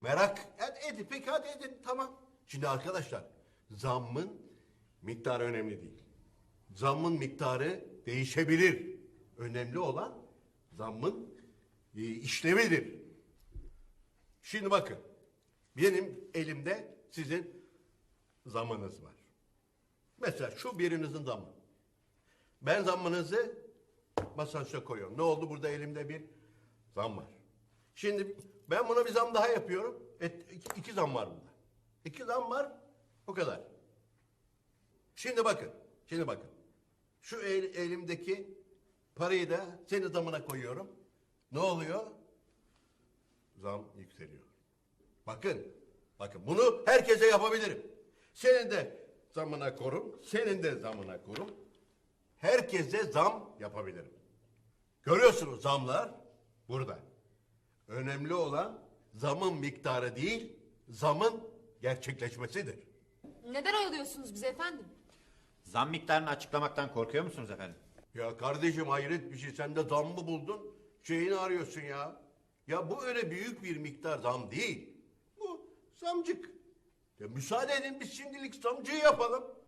Merak ed- edin. Peki hadi edin. Tamam. Şimdi arkadaşlar zammın miktarı önemli değil. Zammın miktarı değişebilir. Önemli olan zammın e, işlevidir. Şimdi bakın. Benim elimde sizin zammınız var. Mesela şu birinizin zammı. Ben zammınızı masajda koyuyorum. Ne oldu? Burada elimde bir zam var. Şimdi ben buna bir zam daha yapıyorum. Et, iki, iki zam var burada. İki zam var. O kadar. Şimdi bakın. Şimdi bakın. Şu el- elimdeki parayı da senin zamına koyuyorum. Ne oluyor? Zam yükseliyor. Bakın. Bakın bunu herkese yapabilirim. Senin de zamına korum. Senin de zamına korum. Herkese zam yapabilirim. Görüyorsunuz zamlar burada. Önemli olan zamın miktarı değil, zamın gerçekleşmesidir. Neden oyalıyorsunuz bizi efendim? Zam miktarını açıklamaktan korkuyor musunuz efendim? Ya kardeşim hayret bir şey. Sen de zam mı buldun? Şeyini arıyorsun ya. Ya bu öyle büyük bir miktar zam değil. Bu zamcık. Ya müsaade edin biz şimdilik zamcıyı yapalım.